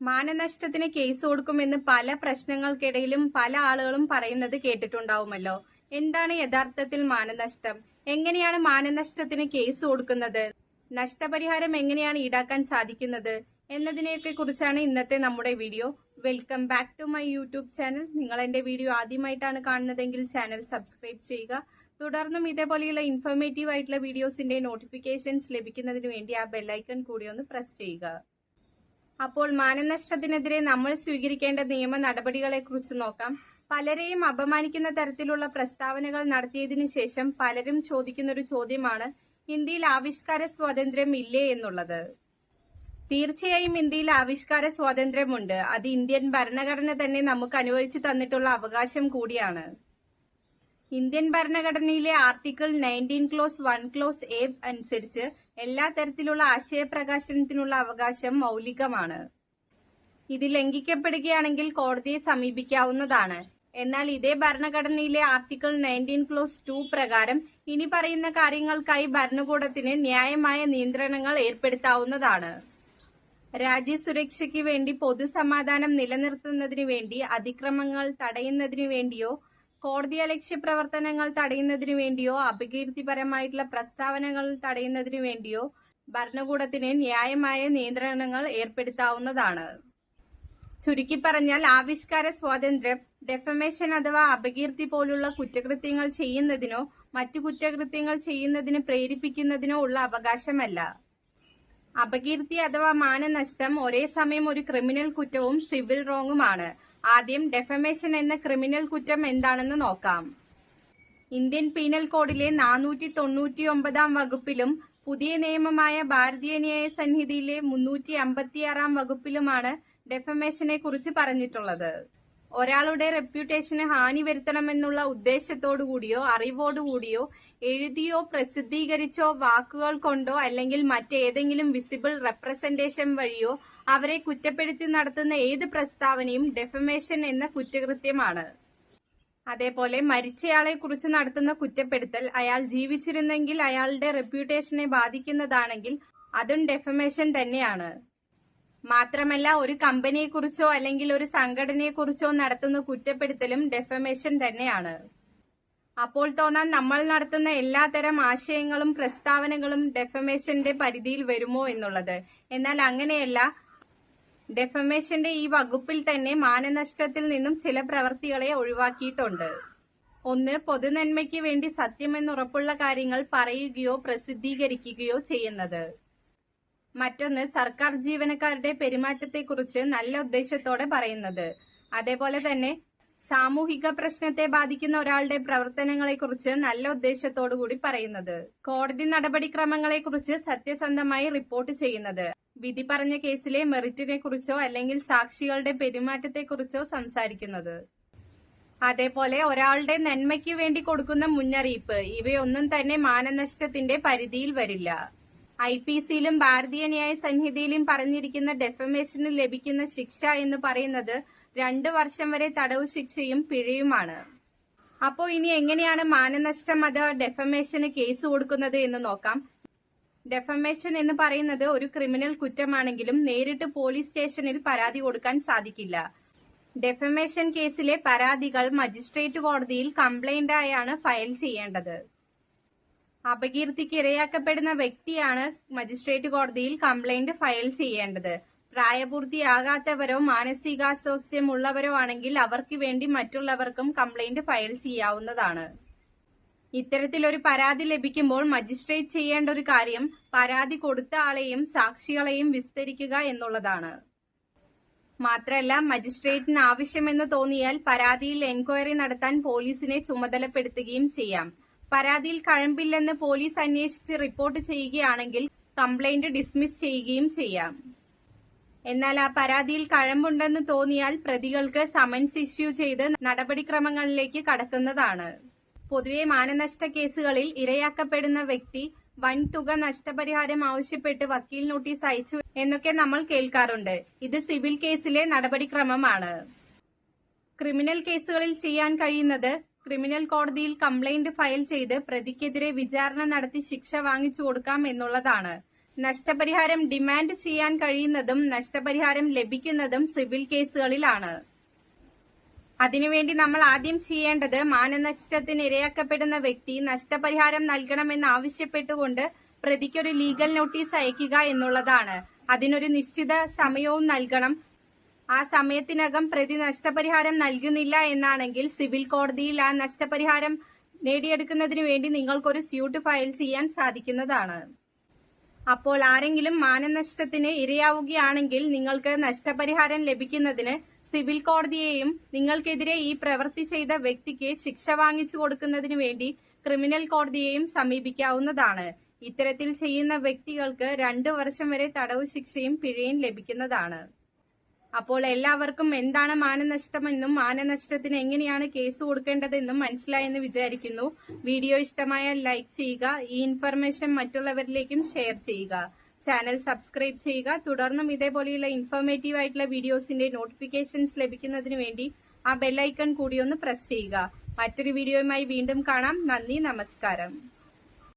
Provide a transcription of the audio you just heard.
മാനനഷ്ടത്തിന് case കൊടുക്കുമെന്ന് പല പ്രശ്നങ്ങൾക്കിടയിലും പല ആളുകളും പറയുന്നത് കേട്ടിട്ടുണ്ടാവുമല്ലോ. എന്താണ് യഥാർത്ഥത്തിൽ മാനനഷ്ടം? എങ്ങനെയാണ് മാനനഷ്ടത്തിന് കേസ് കൊടുക്കുന്നത്? നഷ്ടപരിഹാരം എങ്ങനെയാണ് ഈടാക്കാൻ സാധിക്കുന്നത്? എന്നതിനെയൊക്കെ കുറിച്ചാണ് ഇന്നത്തെ നമ്മുടെ video. Welcome back to my YouTube channel നിങ്ങൾ എന്റെ വീഡിയോ ആദ്യമായിട്ടാണ് കാണുന്നതെങ്കിൽ ചാനൽ സബ്സ്ക്രൈബ് ചെയ്യുക. തുടർന്നും ഇതേപോലെയുള്ള ഇൻഫോർമേറ്റീവ് ആയിട്ടുള്ള വീഡിയോസിന്റെ നോട്ടിഫിക്കേഷൻസ് ലഭിക്കുന്നതിന് വേണ്ടി ആ ബെല്ലൈക്കൺ കൂടി ഒന്ന് പ്രസ് ചെയ്യുക. അപ്പോൾ മാനനഷ്ടത്തിനെതിരെ നമ്മൾ സ്വീകരിക്കേണ്ട നിയമ നടപടികളെ കുറിച്ച് നോക്കാം. പലരെയും അപമാനിക്കുന്ന തരത്തിലുള്ള പ്രസ്താവനകൾ നടത്തിയതിനു ശേഷം പലരും ചോദിക്കുന്ന ഒരു ചോദ്യമാണ് ഇന്ത്യയിൽ ആവിഷ്കാര സ്വാതന്ത്ര്യം ഇല്ലേ എന്നുള്ളത്? തീർച്ചയായും ഇന്ത്യയിൽ ആവിഷ്കാര സ്വാതന്ത്ര്യമുണ്ട്. അത് ഇന്ത്യൻ ഭരണഘടന തന്നെ നമുക്ക് അനുവദിച്ചു തന്നിട്ടുള്ള അവകാശം കൂടിയാണ്. ഇന്ത്യൻ ഭരണഘടനയിലെ article nineteen clause one clause A അനുസരിച്ച് എല്ലാ തരത്തിലുള്ള ആശയപ്രകാശനത്തിനുള്ള അവകാശം മൗലികമാണ്. ഇത് ലംഘിക്കപ്പെടുകയാണെങ്കിൽ കോടതിയെ സമീപിക്കാവുന്നതാണ്. എന്നാൽ ഇതേ ഭരണഘടനയിലെ ആർട്ടിക്കിൾ നയന്റീൻ ക്ലോസ് ടു പ്രകാരം ഇനി പറയുന്ന കാര്യങ്ങൾക്കായി ഭരണകൂടത്തിന് ന്യായമായ നിയന്ത്രണങ്ങൾ ഏർപ്പെടുത്താവുന്നതാണ്. രാജ്യസുരക്ഷയ്ക്ക് വേണ്ടി പൊതുസമാധാനം നിലനിർത്തുന്നതിനു വേണ്ടി അതിക്രമങ്ങൾ തടയുന്നതിനു വേണ്ടിയോ കോടതിയലക്ഷ്യ പ്രവർത്തനങ്ങൾ തടയുന്നതിനു വേണ്ടിയോ അപകീർത്തിപരമായിട്ടുള്ള പ്രസ്താവനകൾ തടയുന്നതിനു വേണ്ടിയോ ഭരണകൂടത്തിന് ന്യായമായ നിയന്ത്രണങ്ങൾ ഏർപ്പെടുത്താവുന്നതാണ്. ചുരുക്കി പറഞ്ഞാൽ ആവിഷ്കാര സ്വാതന്ത്ര്യം ഡെഫമേഷൻ അഥവാ അപകീർത്തി പോലുള്ള കുറ്റകൃത്യങ്ങൾ ചെയ്യുന്നതിനോ മറ്റു കുറ്റകൃത്യങ്ങൾ ചെയ്യുന്നതിന് പ്രേരിപ്പിക്കുന്നതിനോ ഉള്ള അവകാശമല്ല. അപകീർത്തി അഥവാ മാനനഷ്ടം ഒരേ സമയം ഒരു ക്രിമിനൽ കുറ്റവും സിവിൽ റോങ്ങുമാണ്. ആദ്യം ഡെഫമേഷൻ എന്ന ക്രിമിനൽ കുറ്റം എന്താണെന്ന് നോക്കാം. ഇന്ത്യൻ പീനൽ കോഡിലെ നാനൂറ്റി തൊണ്ണൂറ്റി ഒമ്പതാം വകുപ്പിലും പുതിയ നിയമമായ ഭാരതീയ ന്യായ സംഹിതയിലെ മുന്നൂറ്റി അമ്പത്തിയാറാം വകുപ്പിലുമാണ് ഡെഫമേഷനെ കുറിച്ച് പറഞ്ഞിട്ടുള്ളത്. ഒരാളുടെ റെപ്യൂട്ടേഷന് ഹാനി വരുത്തണമെന്നുള്ള ഉദ്ദേശത്തോടുകൂടിയോ അറിവോടുകൂടിയോ എഴുതിയോ പ്രസിദ്ധീകരിച്ചോ വാക്കുകൾ കൊണ്ടോ അല്ലെങ്കിൽ മറ്റേതെങ്കിലും വിസിബിൾ റെപ്രസെന്റേഷൻ വഴിയോ അവരെ കുറ്റപ്പെടുത്തി നടത്തുന്ന ഏത് പ്രസ്താവനയും ഡെഫമേഷൻ എന്ന കുറ്റകൃത്യമാണ്. അതേപോലെ മരിച്ചയാളെ കുറിച്ച് നടത്തുന്ന കുറ്റപ്പെടുത്തൽ അയാൾ ജീവിച്ചിരുന്നെങ്കിൽ അയാളുടെ റെപ്യൂട്ടേഷനെ ബാധിക്കുന്നതാണെങ്കിൽ അതും ഡെഫമേഷൻ തന്നെയാണ്. മാത്രമല്ല ഒരു കമ്പനിയെക്കുറിച്ചോ അല്ലെങ്കിൽ ഒരു സംഘടനയെക്കുറിച്ചോ നടത്തുന്ന കുറ്റപ്പെടുത്തലും ഡെഫമേഷൻ തന്നെയാണ്. അപ്പോൾ തോന്നാൻ നമ്മൾ നടത്തുന്ന എല്ലാത്തരം ആശയങ്ങളും പ്രസ്താവനകളും ഡെഫമേഷന്റെ പരിധിയിൽ വരുമോ എന്നുള്ളത്. എന്നാൽ അങ്ങനെയല്ല ഡെഫമേഷന്റെ ഈ വകുപ്പിൽ തന്നെ മാനനഷ്ടത്തിൽ നിന്നും ചില പ്രവൃത്തികളെ ഒഴിവാക്കിയിട്ടുണ്ട്. ഒന്ന് പൊതുനന്മയ്ക്ക് വേണ്ടി സത്യമെന്നുറപ്പുള്ള കാര്യങ്ങൾ പറയുകയോ പ്രസിദ്ധീകരിക്കുകയോ ചെയ്യുന്നത്. മറ്റൊന്ന് സർക്കാർ ജീവനക്കാരുടെ പെരുമാറ്റത്തെക്കുറിച്ച് നല്ല ഉദ്ദേശത്തോടെ പറയുന്നത്. അതേപോലെ തന്നെ സാമൂഹിക പ്രശ്നത്തെ ബാധിക്കുന്ന ഒരാളുടെ പ്രവർത്തനങ്ങളെക്കുറിച്ച് നല്ല ഉദ്ദേശത്തോടു കൂടി പറയുന്നത്. കോടതി നടപടിക്രമങ്ങളെക്കുറിച്ച് സത്യസന്ധമായി റിപ്പോർട്ട് ചെയ്യുന്നത്. വിധി പറഞ്ഞ കേസിലെ മെറിറ്റിനെ കുറിച്ചോ അല്ലെങ്കിൽ സാക്ഷികളുടെ പെരുമാറ്റത്തെക്കുറിച്ചോ സംസാരിക്കുന്നത്. അതേപോലെ ഒരാളുടെ നന്മയ്ക്ക് വേണ്ടി കൊടുക്കുന്ന മുന്നറിയിപ്പ് ഇവയൊന്നും തന്നെ മാനനഷ്ടത്തിന്റെ പരിധിയിൽ വരില്ല. ഐ പി സിയിലും ഭാരതീയ ന്യായ സംഹിതയിലും പറഞ്ഞിരിക്കുന്ന ഡെഫമേഷന് ലഭിക്കുന്ന ശിക്ഷ എന്ന് പറയുന്നത് രണ്ട് വർഷം വരെ തടവ് ശിക്ഷയും പിഴയുമാണ്. അപ്പോ ഇനി എങ്ങനെയാണ് മാനനഷ്ടം അത് ഡെഫമേഷന് കേസ് കൊടുക്കുന്നത് എന്ന് നോക്കാം. ഡെഫമേഷൻ എന്ന് പറയുന്നത് ഒരു ക്രിമിനൽ കുറ്റമാണെങ്കിലും നേരിട്ട് പോലീസ് സ്റ്റേഷനിൽ പരാതി കൊടുക്കാൻ സാധിക്കില്ല. ഡെഫമേഷൻ കേസിലെ പരാതികൾ മജിസ്ട്രേറ്റ് കോടതിയിൽ കംപ്ലൈന്റായാണ് ഫയൽ ചെയ്യേണ്ടത്. അപകീർത്തിക്ക് ഇരയാക്കപ്പെടുന്ന വ്യക്തിയാണ് മജിസ്ട്രേറ്റ് കോടതിയിൽ കംപ്ലൈന്റ് ഫയൽ ചെയ്യേണ്ടത്. പ്രായപൂർത്തിയാകാത്തവരോ മാനസികാസ്വാസ്ഥ്യമുള്ളവരോ ആണെങ്കിൽ അവർക്ക് വേണ്ടി മറ്റുള്ളവർക്കും കംപ്ലൈന്റ് ഫയൽ ചെയ്യാവുന്നതാണ്. ഇത്തരത്തിലൊരു പരാതി ലഭിക്കുമ്പോൾ മജിസ്ട്രേറ്റ് ചെയ്യേണ്ട ഒരു കാര്യം പരാതി കൊടുത്ത ആളെയും സാക്ഷികളെയും വിസ്തരിക്കുക എന്നുള്ളതാണ്. മാത്രമല്ല മജിസ്ട്രേറ്റിന് ആവശ്യമെന്ന് തോന്നിയാൽ പരാതിയിൽ എൻക്വയറി നടത്താൻ പോലീസിനെ ചുമതലപ്പെടുത്തുകയും ചെയ്യാം. പരാതിയിൽ കഴമ്പില്ലെന്ന് പോലീസ് അന്വേഷിച്ച് റിപ്പോർട്ട് ചെയ്യുകയാണെങ്കിൽ കംപ്ലൈന്റ് ഡിസ്മിസ് ചെയ്യുകയും ചെയ്യാം. എന്നാൽ ആ പരാതിയിൽ കഴമ്പുണ്ടെന്ന് തോന്നിയാൽ പ്രതികൾക്ക് സമൻസ് ഇഷ്യൂ ചെയ്ത് നടപടിക്രമങ്ങളിലേക്ക് കടക്കുന്നതാണ്. പൊതുവെ മാനനഷ്ട കേസുകളിൽ ഇരയാക്കപ്പെടുന്ന വ്യക്തി വൻ തുക നഷ്ടപരിഹാരം ആവശ്യപ്പെട്ട് വക്കീൽ നോട്ടീസ് അയച്ചു എന്നൊക്കെ നമ്മൾ കേൾക്കാറുണ്ട്. ഇത് സിവിൽ കേസിലെ നടപടിക്രമമാണ്. ക്രിമിനൽ കേസുകളിൽ ചെയ്യാൻ കഴിയുന്നത് ക്രിമിനൽ കോടതിയിൽ കംപ്ലൈന്റ് ഫയൽ ചെയ്ത് പ്രതിക്കെതിരെ വിചാരണ നടത്തി ശിക്ഷ വാങ്ങിച്ചു കൊടുക്കാം എന്നുള്ളതാണ്. നഷ്ടപരിഹാരം ഡിമാൻഡ് ചെയ്യാൻ കഴിയുന്നതും നഷ്ടപരിഹാരം ലഭിക്കുന്നതും സിവിൽ കേസുകളിലാണ്. അതിനുവേണ്ടി നമ്മൾ ആദ്യം ചെയ്യേണ്ടത് മാനനഷ്ടത്തിന് ഇരയാക്കപ്പെടുന്ന വ്യക്തി നഷ്ടപരിഹാരം നൽകണമെന്ന് ആവശ്യപ്പെട്ടുകൊണ്ട് പ്രതിക്കൊരു ലീഗൽ നോട്ടീസ് അയക്കുക എന്നുള്ളതാണ്. അതിനൊരു നിശ്ചിത സമയവും നൽകണം. ആ സമയത്തിനകം പ്രതി നഷ്ടപരിഹാരം നൽകുന്നില്ല എന്നാണെങ്കിൽ സിവിൽ കോടതിയിൽ ആ നഷ്ടപരിഹാരം നേടിയെടുക്കുന്നതിന് വേണ്ടി നിങ്ങൾക്കൊരു സ്യൂട്ട് ഫയൽ ചെയ്യാൻ സാധിക്കുന്നതാണ്. അപ്പോൾ ആരെങ്കിലും മാനനഷ്ടത്തിന് ഇരയാവുകയാണെങ്കിൽ നിങ്ങൾക്ക് നഷ്ടപരിഹാരം ലഭിക്കുന്നതിന് സിവിൽ കോടതിയെയും നിങ്ങൾക്കെതിരെ ഈ പ്രവൃത്തി ചെയ്ത വ്യക്തിക്ക് ശിക്ഷ വാങ്ങിച്ചു കൊടുക്കുന്നതിനു വേണ്ടി ക്രിമിനൽ കോടതിയെയും സമീപിക്കാവുന്നതാണ്. ഇത്തരത്തിൽ ചെയ്യുന്ന വ്യക്തികൾക്ക് രണ്ടു വർഷം വരെ തടവ് ശിക്ഷയും പിഴയും ലഭിക്കുന്നതാണ്. അപ്പോൾ എല്ലാവർക്കും എന്താണ് മാനനഷ്ടമെന്നും മാനനഷ്ടത്തിന് എങ്ങനെയാണ് കേസ് കൊടുക്കേണ്ടതെന്നും മനസ്സിലായെന്ന് വിചാരിക്കുന്നു. വീഡിയോ ഇഷ്ടമായാൽ ലൈക്ക് ചെയ്യുക ഈ ഇൻഫർമേഷൻ മറ്റുള്ളവരിലേക്കും ഷെയർ ചെയ്യുക. ചാനൽ സബ്സ്ക്രൈബ് ചെയ്യുക. തുടർന്നും ഇതേപോലെയുള്ള ഇൻഫോർമേറ്റീവ് ആയിട്ടുള്ള വീഡിയോസിന്റെ നോട്ടിഫിക്കേഷൻസ് ലഭിക്കുന്നതിന് വേണ്ടി ആ ബെല്ലൈക്കൺ കൂടി ഒന്ന് പ്രസ് ചെയ്യുക. മറ്റൊരു വീഡിയോയുമായി വീണ്ടും കാണാം. നന്ദി നമസ്കാരം.